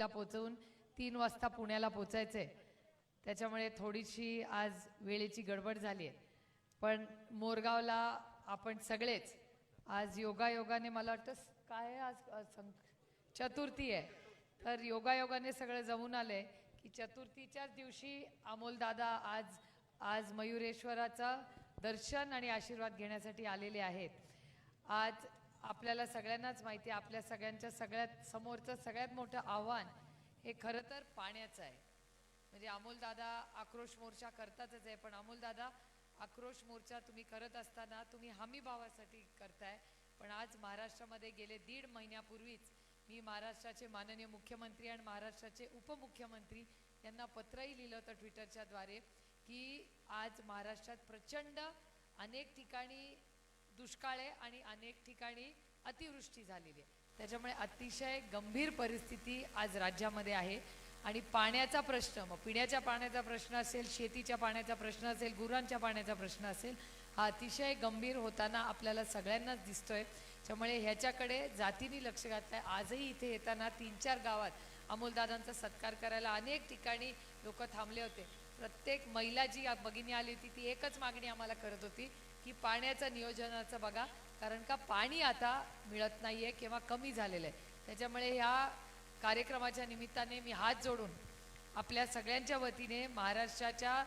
ला पोचवून तीन वाजता पुण्याला पोचायचंय. त्याच्यामुळे थोडीशी आज वेळेची गडबड झाली आहे. पण मोरगावला आपण सगळेच आज योगायोगाने मला वाटतं काय आज चतुर्थी आहे. तर योगायोगाने सगळं जमून आलंय की चतुर्थीच्याच दिवशी अमोल दादा आज आज मयुरेश्वराचा दर्शन आणि आशीर्वाद घेण्यासाठी आलेले आहेत. आज आपल्याला सगळ्यांनाच माहिती आहे आपल्या सगळ्यांच्या सगळ्यात समोरचं सगळ्यात मोठं आव्हान हे खरं तर पाण्याचं आहे. म्हणजे अमोलदादा आक्रोश मोर्चा करतातच आहे पण अमोलदादा आक्रोश मोर्चा तुम्ही करत असताना तुम्ही हमी भावासाठी करताय पण आज महाराष्ट्रामध्ये गेले दीड महिन्यापूर्वीच मी महाराष्ट्राचे माननीय मुख्यमंत्री आणि महाराष्ट्राचे उपमुख्यमंत्री यांना पत्रही लिहिलं होतं ट्विटरच्या द्वारे की आज महाराष्ट्रात प्रचंड अनेक ठिकाणी दुष्काळ आहे आणि अनेक ठिकाणी अतिवृष्टी झालेली आहे. त्याच्यामुळे अतिशय गंभीर परिस्थिती आज राज्यामध्ये आहे. आणि पाण्याचा प्रश्न मग पिण्याच्या पाण्याचा प्रश्न असेल शेतीच्या पाण्याचा प्रश्न असेल गुरांच्या पाण्याचा प्रश्न असेल हा अतिशय गंभीर होताना आपल्याला सगळ्यांनाच दिसतोय. त्यामुळे ह्याच्याकडे जातीने लक्ष घातलं आहे आजही इथे येताना तीन चार गावात अमोलदादांचा सत्कार करायला अनेक ठिकाणी लोक थांबले होते. प्रत्येक महिला जी भगिनी आली होती ती एकच मागणी आम्हाला करत होती की पाण्याचं नियोजनाचं बघा कारण का पाणी आता मिळत नाही आहे किंवा कमी झालेलं आहे. त्याच्यामुळे ह्या कार्यक्रमाच्या निमित्ताने मी हात जोडून आपल्या सगळ्यांच्या वतीने महाराष्ट्राच्या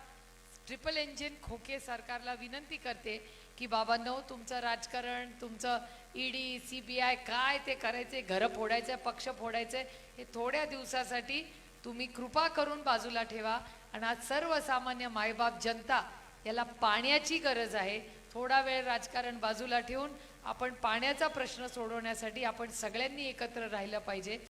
ट्रिपल इंजिन खोके सरकारला विनंती करते की बाबांनो तुमचं राजकारण तुमचं ईडी सी बी आय काय ते करायचे? घरं फोडायचे पक्ष फोडायचे हे थोड्या दिवसासाठी तुम्ही कृपा करून बाजूला ठेवा. आणि आज सर्वसामान्य मायबाप जनता याला पाण्याची गरज आहे. थोडा वेळ राजकारण बाजूला ठेवून आपण पाण्याचा प्रश्न सोडवण्यासाठी आपण सगळ्यांनी एकत्र राहिलं पाहिजे.